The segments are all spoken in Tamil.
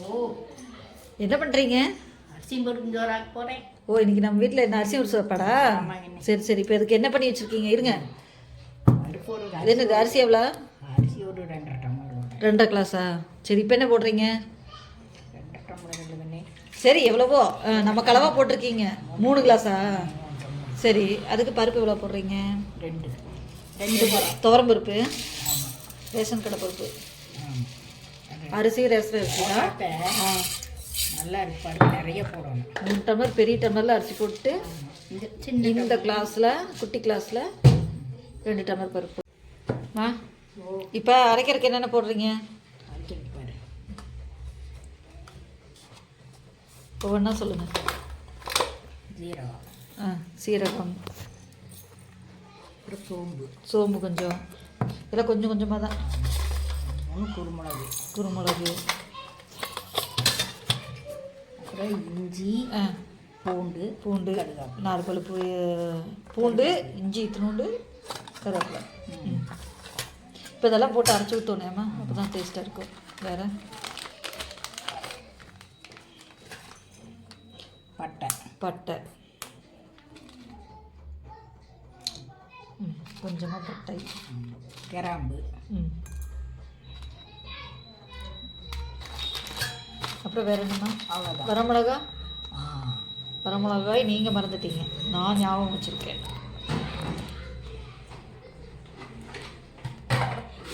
ஓ. என்ன பண்ணுறீங்க அரிசி பருப்பு ஜோராக்க போகிறேன் ஓ இன்னைக்கு நம்ம வீட்டில் அரிசி ஒரு சாப்பாடா. சரி சரி. இப்போ இதுக்கு என்ன பண்ணி வச்சுருக்கீங்க? இருங்க. இது என்னது அரிசி எவ்வளோ? அரிசி ஒரு ரெண்டரை டம்ளர். ரெண்டரை கிளாஸா? சரி இப்போ என்ன போடுறீங்க? சரி எவ்வளவோ? நம்ம கலவா போட்டிருக்கீங்க. மூணு கிளாஸா? சரி அதுக்கு பருப்பு எவ்வளோ போடுறீங்க? ரெண்டு. ரெண்டு. துவரம் பருப்பு. ரேஷன் கடை பருப்பு. அரிசி ரேஷன் அரிசி தான் நல்லா இருக்கு நிறைய போடணும். மூணு டம்ளர் பெரிய டம்ளரில் அரிசி போட்டு இந்த சின்ன இந்த கிளாஸில் குட்டி கிளாஸில் ரெண்டு டம்ளர் பருப்பு. மா இப்போ அரைக்கிறதுக்கு என்னென்ன போடுறீங்க? ஒவ்வொன்றா சொல்லுங்கள் ஜீரகம். ஆ சீரகம். அப்புறம் சோம்பு. சோம்பு கொஞ்சம். இதெல்லாம் கொஞ்சம் கொஞ்சமாக தான். ஒன்று குருமிளகு. குருமிளகு. அப்புறம் இஞ்சி ஆ. பூண்டு பூண்டு நாலு பழுப்பு பூண்டு இஞ்சி இத்தினூண்டு கருவேப்பிலை. இப்போ இதெல்லாம் போட்டு அரைச்சி ஊற்றோனேம்மா அப்போ தான் டேஸ்ட்டாக இருக்கும். வேறு? பட்டை. பட்டை. கொஞ்சமாக பட்டை. கிராம்பு. ம். அப்புறம் வேறு என்னம்மா? அவ்வளோதான் வரமிளகா? வரமிளகாய் நீங்கள் மறந்துட்டீங்க. நான் ஞாபகம் வச்சுருக்கேன்.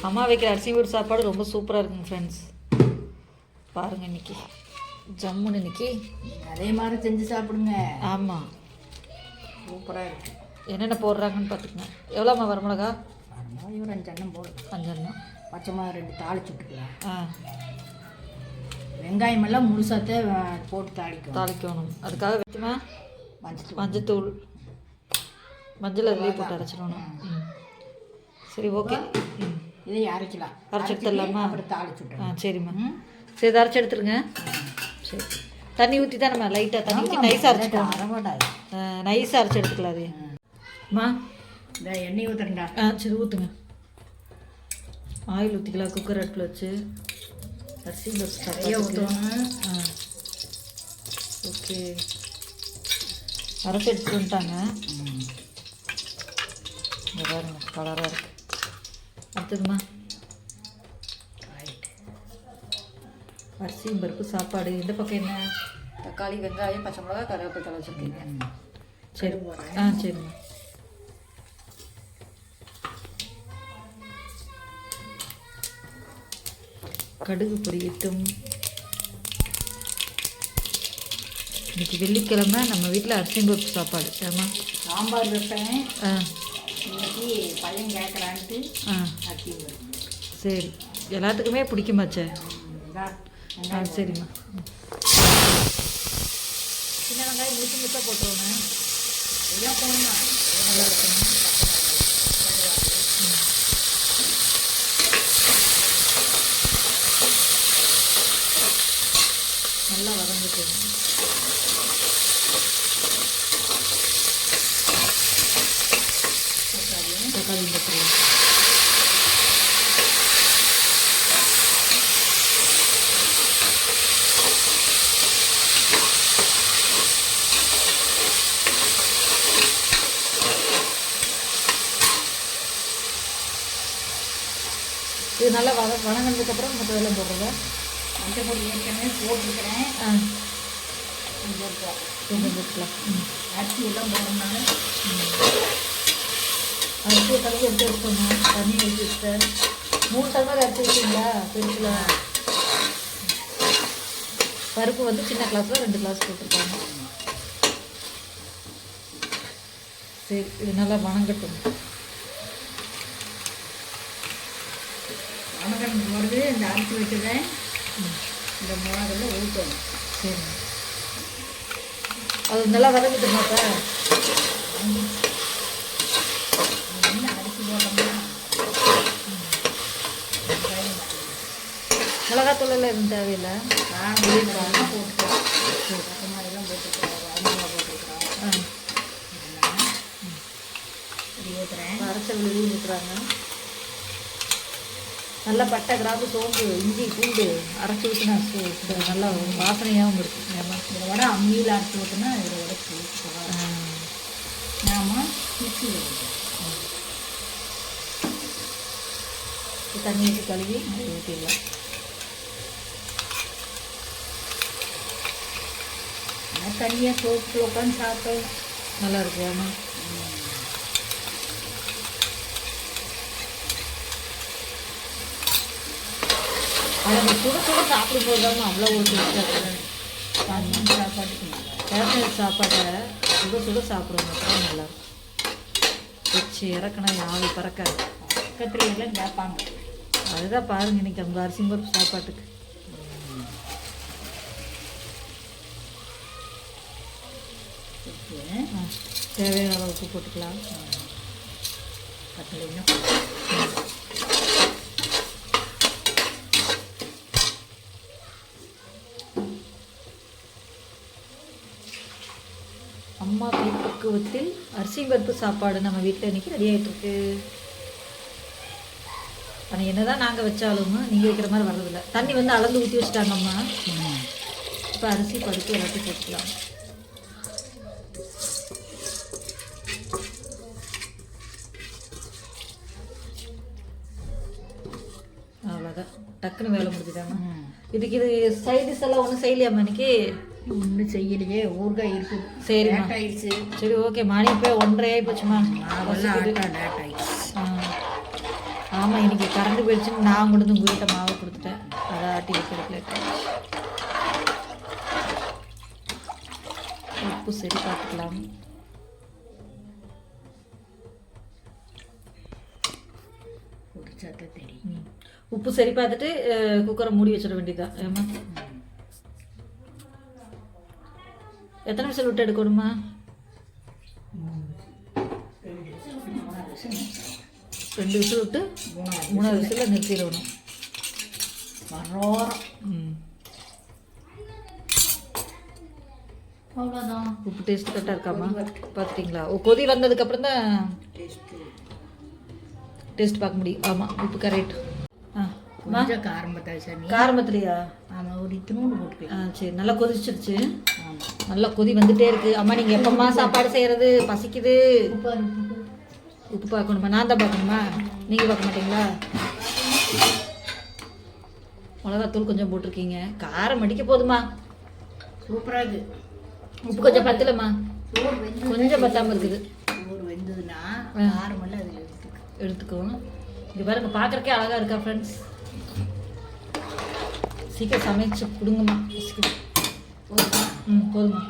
அம்மா வைக்கிற அரிசி வீடு சாப்பாடு ரொம்ப சூப்பராக இருக்குங்க ஃப்ரெண்ட்ஸ் பாருங்கள் இன்னைக்கு. ஜம்முன்னு இன்னைக்கு. நீங்கள் அதே மாதிரி செஞ்சு சாப்பிடுங்க. ஆமாம் சூப்பராக இருக்கு. என்னென்ன போடுறாங்கன்னு பார்த்துக்கங்க. எவ்வளோம்மா வரமிளகா? ஒரு அஞ்சு எண்ணம் போடும் அஞ்செண்ணம் பச்சை மிளகா ரெண்டு தாளிச்சு விட்டுக்கலாம். ஆ. வெங்காயம் எல்லாம் முழுசாத்தே போட்டு தாளிக்கும் தாளிக்கணும். அதுக்காக வச்சுமா? மஞ்சள் மஞ்சத்தூள். மஞ்சள் அதிலே போட்டு அரைச்சிடணும். சரி ஓகே. இதை அரைக்கலாம். அரைச்சு எடுத்துடலாமா? அப்புறம் தாளிச்சு ஆ சரிம்மா. ம். சரி இதை அரைச்சி எடுத்துருங்க. சரி. தண்ணி ஊற்றி தான் நம்ம லைட்டாக தண்ணி ஊற்றி நைஸாக அரைச்சிக்கலாம். அரைமாட்டாது நைஸாக அரைச்சி எடுத்துக்கலாம் அது அம்மா இந்த எண்ணெய் ஊற்றுறேன்டா ஆ சரி ஊற்றுங்க ஆயில் ஊற்றிக்கலாம் குக்கர் அடுப்பில் வச்சு. அரிசி பஸ் நிறைய ஊற்றணும் ஆ. ஓகே. அரைச்சி எடுத்துட்டு வந்துட்டாங்க. இங்க பாருங்க கலராக இருக்கு. அடுத்ததுமா? அரிசி பருப்பு சாப்பாடு. இந்த பக்கம் என்ன? தக்காளி வெங்காயம் பச்சை மிளகா கருவேப்பிலை வச்சுருக்கீங்க. சரி. ஆ சரிம்மா. கடுகு பொரியட்டும். இன்னைக்கு வெள்ளிக்கிழமை நம்ம வீட்டில் அரிசி பருப்பு சாப்பாடு. ஏமா சாம்பார் வைப்பேன். ஆ. இன்னைக்கு பையன் கேட்குறான்ட்டு ஆ. சரி. எல்லாத்துக்குமே பிடிக்குமாச்சே? ஆ சரிம்மா. ம். சின்ன வெங்காயம் முழுக்க முழுக்க போட்டுருவோண்ணே எல்லாம் போகணுமா நல்லா இருக்கணும் நல்லா தக்காளி இது நல்லா வத வணங்கினதுக்கப்புறம் மற்ற வெள்ளம் போடுறதா மஞ்சள் பொடி ஏற்கனவே போட்டிருக்கிறேன். ஆ. கொஞ்சம் போ- கொஞ்சம் போட்டுக்கலாம் ம் அரிசி எல்லாம் கலந்து எடுத்து வச்சுக்கோங்க தண்ணி ஊற்றி வச்சுட்டேன் மூணு டம்ளர் அரிசி வச்சிங்களா பெருசில் பருப்பு வந்து சின்ன கிளாஸில் ரெண்டு கிளாஸ் போட்டிருக்காங்க. சரி இது நல்லா வணங்கட்டும். வணக்கம் வருது இந்த அரிசி வச்சுருக்கேன். இந்த மிளகாவில் ஊற்றணும். சரி. அது நல்லா வதங்கிட்டு மாட்டா என்ன அரிசி போட்டோம்னா மிளகாத்தூள் எல்லாம் எதுவும் தேவையில்லை போட்டுக்கலாம். ஆ. இப்படி ஊற்றுறேன் அரைச்ச விழுதி ஊற்றுறாங்க நல்லா பட்டை கிராம்பு சோம்பு இஞ்சி பூண்டு அரைச்சி ஊற்றினா நல்லா வாசனையாகவும் இருக்கும் இதை விட அம்மியில் அரைச்சி ஊற்றினா இதை விட சூப்பராக நாம மிக்சியில் தண்ணி ஊற்றி கழுவி அதை ஊற்றிடலாம் தனியாக சோப்பில் உட்காந்து சாப்பிட்டோம் நல்லா இருக்கும் ஆமாம் அதை நம்ம சுட சுட சாப்பிடும்போது தான் அவ்வளோ ஒரு தண்ணி சாப்பாட்டுக்கு சாப்பாட்டை சுட சுட சாப்பிடுவோம் தான் நல்லா இருக்கும். வச்சு இறக்கணும் ஆவி பறக்க பக்கத்துல எல்லாம் கேட்பாங்க. அதுதான் பாருங்க இன்னைக்கு அவங்க அரிசி பருப்பு சாப்பாட்டுக்கு தேவையான அளவு உப்பு போட்டுக்கலாம் பக்கத்துலன்னா அம்மா கை பக்குவத்தில் அரிசி பருப்பு சாப்பாடு நம்ம வீட்டில் இன்னைக்கு ரெடி ஆகிட்டு இருக்கு ஆனால் என்னதான் நாங்கள் வச்சாலும் நீங்கள் வைக்கிற மாதிரி வர்றதில்ல. தண்ணி வந்து அளந்து ஊற்றி வச்சுட்டாங்க அம்மா இப்போ அரிசி பருப்பு எல்லாத்தையும் போட்டுக்கலாம் அவ்வளோதான் டக்குன்னு வேலை முடிஞ்சுட்டாங்க இதுக்கு இது சைடிஸ் எல்லாம் ஒன்றும் செய்யலையாம்மா இன்னைக்கு? ஒன்றும் செய்யலையே ஊறுகாய் இருக்குது லேட் ஆயிடுச்சு. சரி ஓகே மணி இப்போ ஒன்றரை ஆகி போச்சுமா ஆமாம் இன்னைக்கு கரண்ட் போயிடுச்சுன்னு நான் கொண்டு வந்து உங்கள் வீட்டை மாவை கொடுத்துட்டேன். அதை ஆட்டி வைக்கிற லேட் உப்பு சரி பார்த்துக்கலாம். உப்பு சரி பார்த்துட்டு குக்கரை மூடி வச்சிட வேண்டியதுதான். ஏமா எத்தனை விசில் விட்டு எடுக்கணுமா? ரெண்டு விசில் விட்டு மூணாவது விசிலில் நிறுத்திடணும். அவ்வளோதான் உப்பு டேஸ்ட் கரெக்டாக இருக்காமா? பார்த்துட்டிங்களா? ஓ கொதி வந்ததுக்கு அப்புறம் தான் டேஸ்ட் பார்க்க முடியும். ஆமாம் உப்பு கரெக்ட் கொஞ்சம் காரம் பத்தாது சாமி காரமத்திலையா ஆமாம் ஒரு இத்தினூண்டு ஆ போட்டுக்கலாம் சரி நல்லா கொதிச்சிருச்சு. நல்லா கொதி வந்துட்டே இருக்கு. அம்மா நீங்கள் எப்பம்மா சாப்பாடு செய்கிறது பசிக்குது. உப்பு உப்பு பார்க்கணுமா? நான் தான் பார்க்கணுமா? நீங்கள் பார்க்க மாட்டீங்களா? மிளகாத்தூள் கொஞ்சம் போட்டிருக்கீங்க. காரம் அடிக்க போதுமா? சூப்பராக இருக்குது உப்பு கொஞ்சம் பத்தலம்மா. கொஞ்சம் பத்தாமல் இருக்குது. சோறு வெந்ததுன்னா காரம் எல்லாம் அதில் எடுத்துக்க. எடுத்துக்கோங்க இங்கே பாருங்க பார்க்குறக்கே அழகாக இருக்கா ஃப்ரெண்ட்ஸ் சீக்கிரம் சமைச்சு கொடுங்கம்மா. ம் போதுமா.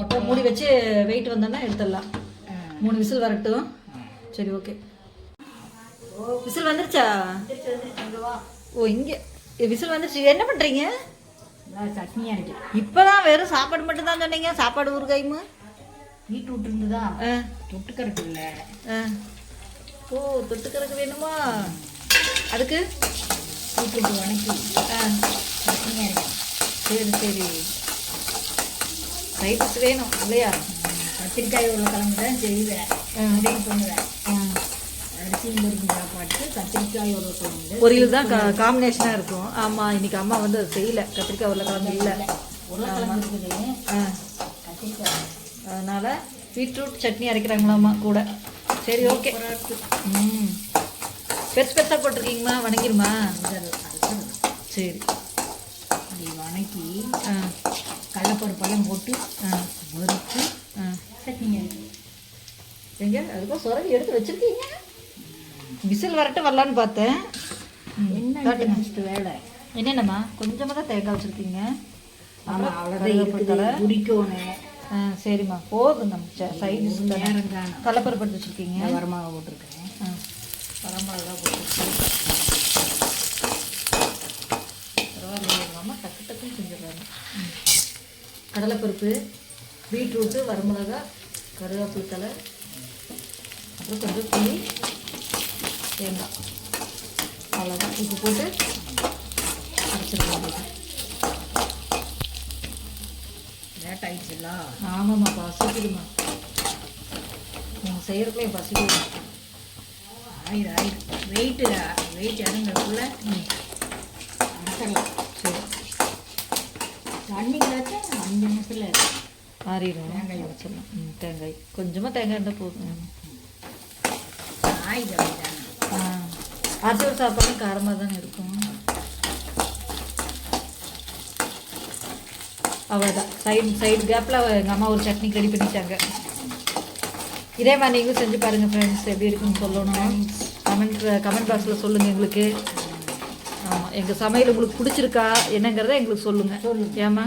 ஒட்டை மூடி வச்சு வெயிட் வந்தோன்னா எடுத்துடலாம். மூணு விசில் வரட்டும். சரி ஓகே விசில் வந்துருச்சா? ஓ இங்கே. விசில் வந்துருச்சு. என்ன பண்ணுறீங்க சட்னி அரைச்சி இப்போதான் வெறும் சாப்பாடு மட்டும் தான் சொன்னீங்க. சாப்பாடு ஊறுகாயுமா பீட்ரூட் இருந்ததா? ஆ. தொட்டுக்கறக்கு இல்லை. ஓ தொட்டுக்கறக்கு வேணுமா? அதுக்கு பீட்ரூட் வணக்கி. ஆ. சரி சரி. ரைட்ஸ் வேணும் இல்லையா? கத்திரிக்காய் உருளைக்கிழங்கு தான் செய்வேன். அதையும் பண்ணுவேன் பொரியல் தான் காம்பினேஷனாக இருக்கும். ஆமாம் இன்னைக்கு அம்மா வந்து அது செய்யல. கத்திரிக்காய் உருளைக்கிழங்கு இல்லை. உருளைக்கிழங்கு கத்திரிக்காய். அதனால் பீட்ரூட் சட்னி அரைக்கிறாங்களாம்மா கூட. சரி ஓகே ம். பெருசு பெருசாக போட்டிருக்கீங்கம்மா வணங்கிருமா சரி. அப்படி வணக்கி கடலப்பருப்பெல்லாம் போட்டு வறுத்து ஆ. சட்னி அரைக்கணும் எங்க? அதுக்கும் சுரண்டி எடுத்து வச்சிருக்கீங்க. விசில் வரட்டும் வரலான்னு பார்த்தேன். என்ன வேலை? என்னென்னம்மா? கொஞ்சமாக தான் தேங்காய் வச்சுருக்கீங்க. ஆமாம் அவ்வளோதான் குடிக்கணும் ஆ சரிம்மா. போதும் நம்ம காணும் கடலப்பருப்பு எடுத்து வச்சுருக்கீங்க. வரமாக போட்டிருக்கேன். வரமிளகா போட்டிருக்கேன் பரவாயில்லையே அம்மா டக்கு டக்குன்னு செஞ்சிடுறாங்க. கடலைப்பருப்பு பீட்ரூட்டு வரமிளகா கருவேப்பிலை தலை அப்புறம் கொஞ்சம் புளி தேங்காய். அவ்வளோதான் உப்பு போட்டு அரைச்சிடலாம் லேட் ஆயிடுச்சுல்ல ஆமாம்மா பசிக்குதுமா நீங்கள் செய்கிறக்குள்ளே பசிக்குது ஆயிரம் ஆயிரம் வெயிட்டு வெயிட் இறங்குறதுக்குள்ள அரைச்சிடலாம் சரி. தண்ணி கிடச்சா அஞ்சு நிமிஷத்தில் ஆறிடும் தேங்காய் வச்சிடலாம் ம் தேங்காய். கொஞ்சமாக தேங்காய் இருந்தால் போதும். தானே ஆ. அரிசி ஒரு சாப்பாடு காரமாக தானே இருக்கும். அவ்வளோதான் சைடு சைடு கேப்பில் எங்கள் அம்மா ஒரு சட்னி ரெடி பண்ணிட்டாங்க. இதே மாதிரி நீங்களும் செஞ்சு பாருங்கள் ஃப்ரெண்ட்ஸ் எப்படி இருக்குன்னு சொல்லணும் கமெண்ட் கமெண்ட் பாக்ஸில் சொல்லுங்கள் எங்களுக்கு. ஆமாம் எங்கள் சமையல் உங்களுக்கு பிடிச்சிருக்கா என்னங்கிறத எங்களுக்கு சொல்லுங்கள் சொல்லுங்க. ஏம்மா?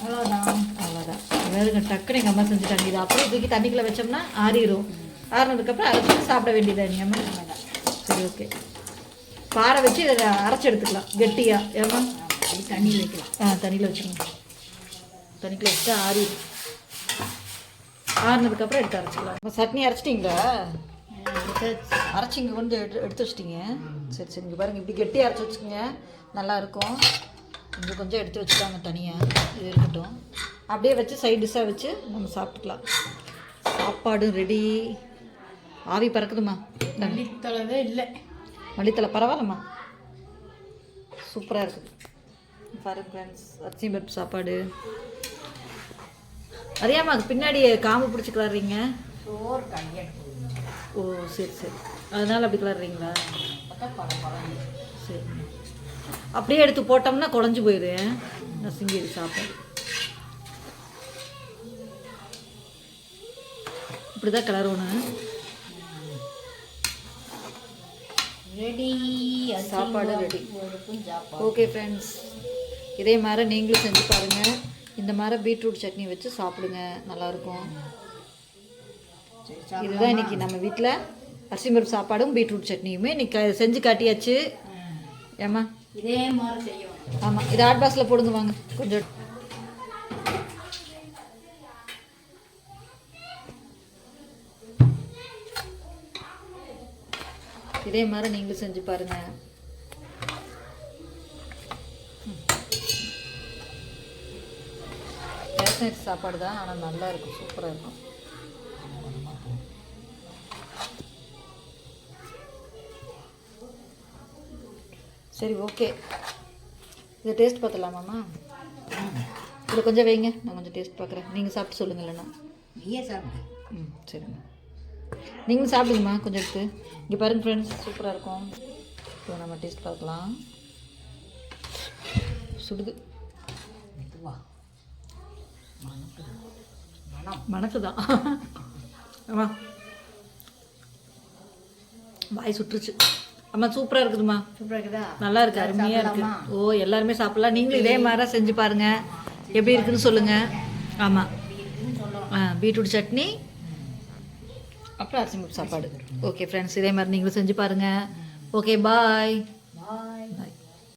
அவ்வளோதான் அவ்வளோதான் வேறுங்க டக்குன்னு எங்கள் அம்மா செஞ்சுட்டாங்க. இது அப்படியே தூக்கி தண்ணிக்குள்ளே வச்சோம்னா ஆறிடும் ஆறினதுக்கப்புறம் அரைச்சி சாப்பிட வேண்டியதா நீ அம்மா சரி ஓகே பாறை வச்சு இதை அரைச்சி எடுத்துக்கலாம் கெட்டியாக ஏமா தண்ணியில் வைக்கலாம். ஆ தண்ணியில் வச்சுக்கணும் தண்ணிக்குள்ள வச்சுட்டு ஆறிடும் ஆறினதுக்கப்புறம் எடுத்து அரைச்சிக்கலாம். அப்ப சட்னி அரைச்சிட்டிங்களா? அரைச்சி இங்கே வந்து எடுத்து எடுத்து வச்சிட்டிங்க. சரி சரி இங்கே பாருங்கள் இப்படி கெட்டி அரைச்சி வச்சுக்கோங்க. நல்லா இருக்கும். கொஞ்சம் கொஞ்சம் எடுத்து வச்சுட்டாங்க தனியாக இது இருக்கட்டும். அப்படியே வச்சு சைட் டிஷ்ஷாக வச்சு நம்ம சாப்பிட்டுக்கலாம். சாப்பாடு ரெடி ஆவி பறக்குதுமா. தண்ணித்தளவே இல்லை. மல்லித்தலை பரவாயில்லம்மா. சூப்பராக இருக்குது பாருங்க ஃப்ரெண்ட்ஸ் அரிசி பருப்பு சாப்பாடு. அறியாமல் அது பின்னாடி காம்பு பிடிச்சி கிளறீங்க? ஓ சரி சரி. அதனால அப்படி கிளறீங்களா? சரி. அப்படியே எடுத்து போட்டோம்னா குழஞ்சி போயிடு நசுங்கிடு சாப்பாடு இப்படி தான் கிளறணும். ரெடி சாப்பாடு சாப்பாடு. ஓகே ஃப்ரெண்ட்ஸ் இதே மாதிரி நீங்களும் செஞ்சு பாருங்கள் இந்த மாதிரி பீட்ரூட் சட்னி வச்சு சாப்பிடுங்க. நல்லாயிருக்கும்? இதுதான் இன்னைக்கு நம்ம வீட்டில் அரிசி பருப்பு சாப்பாடும் பீட்ரூட் சட்னியுமே இன்னைக்கு செஞ்சு காட்டியாச்சு. ஏம்மா? இதே மாதிரி செய்யணும். ஆமாம் இது ஹாட் பாக்ஸில் போடுங்க வாங்க. கொஞ்சம். இதே மாதிரி நீங்களும் செஞ்சு பாருங்க. அரிசி சாப்பாடு தான் ஆனால் நல்லா இருக்கும் சூப்பராக இருக்கும். சரி ஓகே இதை டேஸ்ட் பார்த்துலாமாம்மா இதில் கொஞ்சம் வைங்க நான் கொஞ்சம் டேஸ்ட் பார்க்குறேன். நீங்கள் சாப்பிட்டு சொல்லுங்க இல்லைன்னா. நீயே சாப்பிடு. ம் சரிம்மா. நீங்களும் சாப்பிடுங்கம்மா கொஞ்சம் எடுத்து. இங்கே பாருங்க ஃப்ரெண்ட்ஸ் சூப்பராக இருக்கும். இப்போ நம்ம டேஸ்ட் பார்க்கலாம். சுடுது. மணக்குது மனம் மணக்கு தான் ஆமாம் வாய் சுட்டுருச்சு அம்மா சூப்பராக இருக்குதும்மா. சூப்பராக இருக்குதா? நல்லா இருக்கு அருமையாக இருக்கு? ஓ எல்லாருமே சாப்பிடலாம். நீங்களும் இதே மாதிரி செஞ்சு பாருங்க. எப்படி இருக்குன்னு சொல்லுங்க. ஆமாம் ஆ பீட்ரூட் சட்னி அப்புறம் அரிசி சாப்பாடு. ஓகே ஃப்ரெண்ட்ஸ் இதே மாதிரி நீங்களும் செஞ்சு பாருங்க. Okay bye